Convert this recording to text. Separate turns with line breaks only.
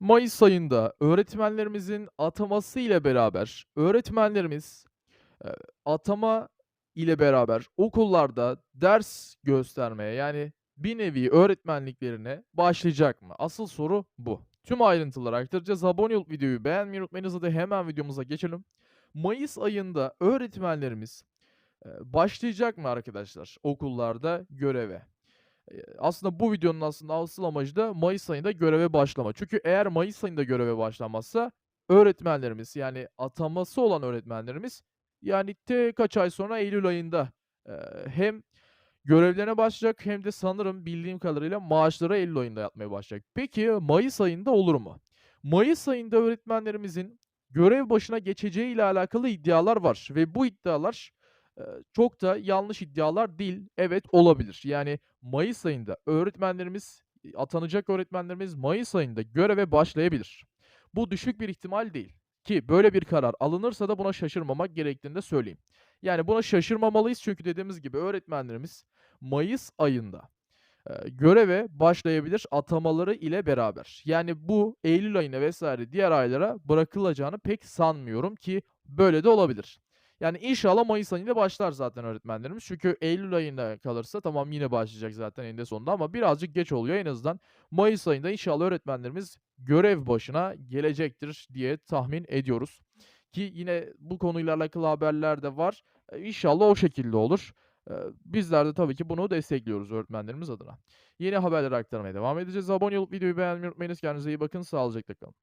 Mayıs ayında öğretmenlerimizin ataması ile beraber öğretmenlerimiz, eee, atama ile beraber okullarda ders göstermeye, yani bir nevi öğretmenliklerine başlayacak mı? Asıl soru bu. Tüm ayrıntıları aktaracağız. Abone olup videoyu beğenmeyi unutmayınız. Hadi hemen videomuza geçelim. Mayıs ayında öğretmenlerimiz, eee, başlayacak mı arkadaşlar okullarda göreve? Aslında bu videonun aslında asıl amacı da mayıs ayında göreve başlama. Çünkü eğer mayıs ayında göreve başlanmazsa öğretmenlerimiz, yani ataması olan öğretmenlerimiz, yani te kaç ay sonra eylül ayında, eee, hem görevlerine başlayacak hem de sanırım bildiğim kadarıyla maaşları eylül ayında yatmaya başlayacak. Peki mayıs ayında olur mu? Mayıs ayında öğretmenlerimizin görev başına geçeceği ile alakalı iddialar var ve bu iddialar, çok da yanlış iddialar değil. Evet, olabilir. Yani mayıs ayında öğretmenlerimiz, atanacak öğretmenlerimiz mayıs ayında göreve başlayabilir. Bu düşük bir ihtimal değil ki böyle bir karar alınırsa da buna şaşırmamak gerektiğini de söyleyeyim. Yani buna şaşırmamalıyız çünkü dediğimiz gibi öğretmenlerimiz mayıs ayında, göreve başlayabilir atamaları ile beraber. Yani bu eylül ayına vs. diğer aylara bırakılacağını pek sanmıyorum ki böyle de olabilir. Yani inşallah mayıs ayında başlar zaten öğretmenlerimiz. Çünkü eylül ayına kalırsa tamam yine başlayacak zaten eninde sonunda ama birazcık geç oluyor. En azından mayıs ayında inşallah öğretmenlerimiz görev başına gelecektir diye tahmin ediyoruz. Ki yine bu konuyla alakalı haberler de var. Eee, inşallah o şekilde olur. Eee, bizler de tabii ki bunu destekliyoruz öğretmenlerimiz adına. Yeni haberleri aktarmaya devam edeceğiz. Abone olup videoyu beğenmeyi unutmayınız. Kendinize iyi bakın. Sağlıcakla kalın.